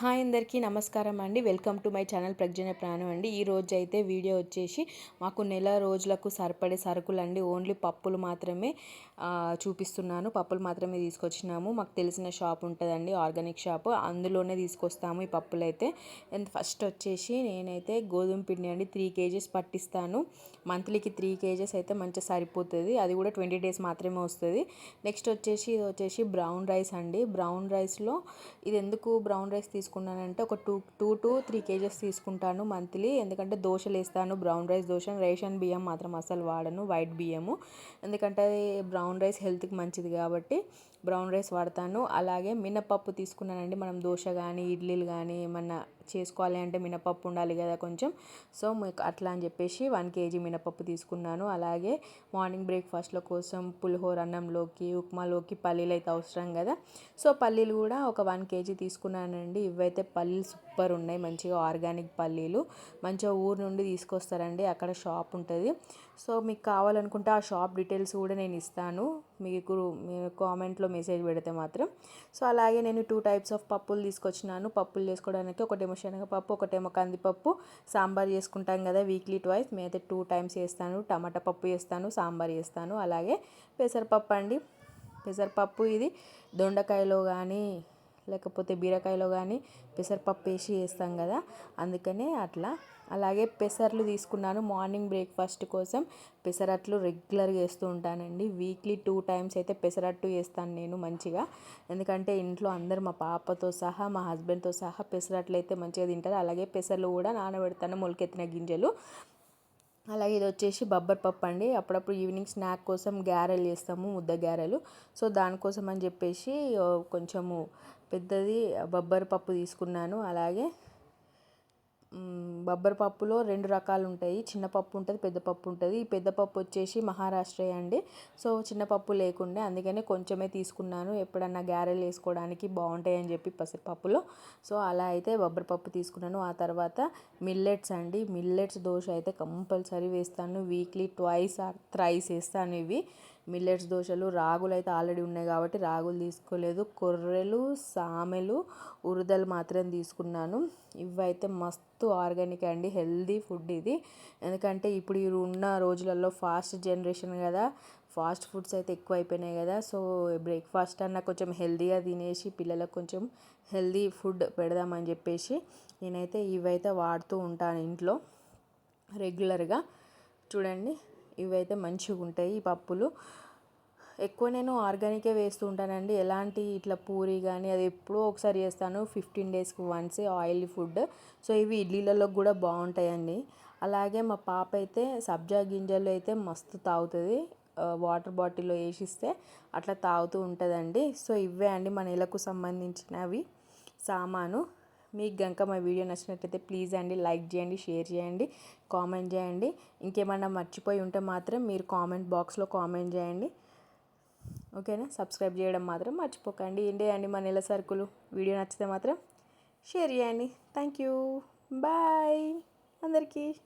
Hi అందరికీ నమస్కారం అండి. Welcome to my channel Pragna Pranam అండి. ఈ రోజు అయితే వీడియో వచ్చేసి మాకు నెల రోజులకు సరిపడే సరుకులు అండి ఓన్లీ పప్పులు మాత్రమే చూపిస్తున్నాను. పప్పులు మాత్రమే తీసుకొచ్చినాము. మాకు తెలిసిన షాప్ ఉంటుందండి ఆర్గానిక్ షాప్. అందులోనే తీసుకొస్తాము ఈ పప్పులు అయితే ఫస్ట్ వచ్చేసి నేనైతే గోధుమ పిండి అండి త్రీ కేజీస్ పట్టిస్తాను. మంత్లీకి త్రీ కేజెస్ అయితే మంచిగా సరిపోతుంది. అది కూడా ట్వంటీ డేస్ మాత్రమే వస్తుంది. నెక్స్ట్ వచ్చేసి ఇది వచ్చేసి బ్రౌన్ రైస్ అండి. బ్రౌన్ రైస్లో ఇది ఎందుకు బ్రౌన్ రైస్ తీసుకున్నానంటే ఒక two two to three kgs తీసుకుంటాను మంత్లీ. ఎందుకంటే దోశలు వేస్తాను బ్రౌన్ రైస్ దోశ రేషన్ బియ్యం మాత్రం అసలు వాడను వైట్ బియ్యము. ఎందుకంటే బ్రౌన్ రైస్ హెల్త్కి మంచిది కాబట్టి బ్రౌన్ రైస్ వాడతాను. అలాగే మినపప్పు తీసుకున్నానండి మనం దోశ కానీ ఇడ్లీలు కానీ ఏమన్నా చేసుకోవాలి అంటే మినపప్పు ఉండాలి కదా కొంచెం. సో మీకు అట్లా అని చెప్పేసి వన్ కేజీ మినపప్పు తీసుకున్నాను. అలాగే మార్నింగ్ బ్రేక్ఫాస్ట్లో కోసం పులిహోర అన్నంలోకి ఉప్మాలోకి పల్లీలు అయితే అవసరం కదా. సో పల్లీలు కూడా ఒక వన్ కేజీ తీసుకున్నానండి. ఇవైతే పల్లీలు సూపర్ ఉన్నాయి. మంచిగా ఆర్గానిక్ పల్లీలు. మంచిగా ఊరు నుండి తీసుకొస్తారండి. అక్కడ షాప్ ఉంటుంది. సో మీకు కావాలనుకుంటే ఆ షాప్ డీటెయిల్స్ కూడా నేను ఇస్తాను. మీకు కామెంట్లో మెసేజ్ పెడితే మాత్రం. సో అలాగే నేను టూ టైప్స్ ఆఫ్ పప్పులు తీసుకొచ్చినాను. పప్పులు చేసుకోవడానికి ఒకటేమో శనగపప్పు ఒకటేమో కందిపప్పు సాంబార్ చేసుకుంటాం కదా వీక్లీ ట్వైస్ మేమైతే టూ టైమ్స్ చేస్తాను. టమాటా పప్పు చేస్తాను సాంబార్ చేస్తాను. అలాగే పెసరపప్పు అండి. పెసరపప్పు ఇది దొండకాయలో కానీ లేకపోతే బీరకాయలో కానీ పెసరపప్పు వేసి వేస్తాం కదా అందుకనే అట్లా. అలాగే పెసర్లు తీసుకున్నాను మార్నింగ్ బ్రేక్ఫాస్ట్ కోసం. పెసరట్లు రెగ్యులర్గా వేస్తూ ఉంటానండి. వీక్లీ టూ టైమ్స్ అయితే పెసరట్టు వేస్తాను నేను మంచిగా. ఎందుకంటే ఇంట్లో అందరు మా పాపతో సహా మా హస్బెండ్తో సహా పెసరట్లు అయితే మంచిగా తింటారు. అలాగే పెసర్లు కూడా నానబెడతాను మొలకెత్తిన గింజలు. అలాగే ఇది వచ్చేసి బబ్బర్ పప్పు అండి. అప్పుడప్పుడు ఈవినింగ్ స్నాక్ కోసం గ్యారెలు చేస్తాము ముద్ద గ్యారెలు సో దానికోసం అని చెప్పేసి కొంచెము పెద్దది బొబ్బరి పప్పు తీసుకున్నాను. అలాగే బొబ్బరి పప్పులో రెండు రకాలు ఉంటాయి. చిన్న పప్పు ఉంటుంది పెద్ద పప్పు ఉంటుంది. ఈ పెద్ద పప్పు వచ్చేసి మహారాష్ట్ర అండి. సో చిన్న పప్పు లేకుండే అందుకనే కొంచెమే తీసుకున్నాను. ఎప్పుడన్నా గారెలు వేసుకోవడానికి బాగుంటాయి అని చెప్పి పసిపప్పులో సో అలా అయితే బొబ్బరి పప్పు తీసుకున్నాను. ఆ తర్వాత మిల్లెట్స్ అండి. మిల్లెట్స్ దోశ అయితే కంపల్సరీ వేస్తాను. వీక్లీ ట్వైస్ ఆర్ థ్రైస్ వేస్తాను ఇవి. మిల్లెట్స్ దోశలు రాగులు అయితే ఆల్రెడీ ఉన్నాయి కాబట్టి రాగులు తీసుకోలేదు. కొర్రెలు సామెలు ఉరుదలు మాత్రం తీసుకున్నాను. ఇవైతే మస్తు ఆర్గానిక్ అండి హెల్దీ ఫుడ్ ఇది. ఎందుకంటే ఇప్పుడు ఉన్న రోజులలో ఫాస్ట్ జనరేషన్ కదా ఫాస్ట్ ఫుడ్స్ అయితే ఎక్కువ అయిపోయినాయి కదా. సో బ్రేక్ఫాస్ట్ అన్న కొంచెం హెల్దీగా తినేసి పిల్లలకు కొంచెం హెల్దీ ఫుడ్ పెడదామని చెప్పేసి నేనైతే ఇవైతే వాడుతూ ఉంటాను ఇంట్లో రెగ్యులర్గా. చూడండి. ఇవైతే మంచిగా ఉంటాయి ఈ పప్పులు. ఎక్కువ నేను ఆర్గానికే వేస్తూ ఉంటానండి. ఎలాంటి ఇట్లా పూరి కానీ అది ఎప్పుడో ఒకసారి చేస్తాను. ఫిఫ్టీన్ డేస్కి వన్స్ ఆయిల్ ఫుడ్. సో ఇవి ఇడ్లీలలో కూడా బాగుంటాయండి. అలాగే మా పాప అయితే సబ్జా గింజలు అయితే మస్తు తాగుతుంది. వాటర్ బాటిల్లో వేసిస్తే అట్లా తాగుతూ ఉంటుందండి. సో ఇవే అండి మన నెలకు సంబంధించినవి సామాను. మీకు కనుక మా వీడియో నచ్చినట్లయితే ప్లీజ్ అండి లైక్ చేయండి షేర్ చేయండి కామెంట్ చేయండి. ఇంకేమన్నా మర్చిపోయి ఉంటే మాత్రం మీరు కామెంట్ బాక్స్లో కామెంట్ చేయండి. ఓకేనా? సబ్స్క్రైబ్ చేయడం మాత్రం మర్చిపోకండి. ఏంటి అండి మా నెల సరుకులు. వీడియో నచ్చితే మాత్రం షేర్ చేయండి. Thank you. బాయ్. అందరికీ.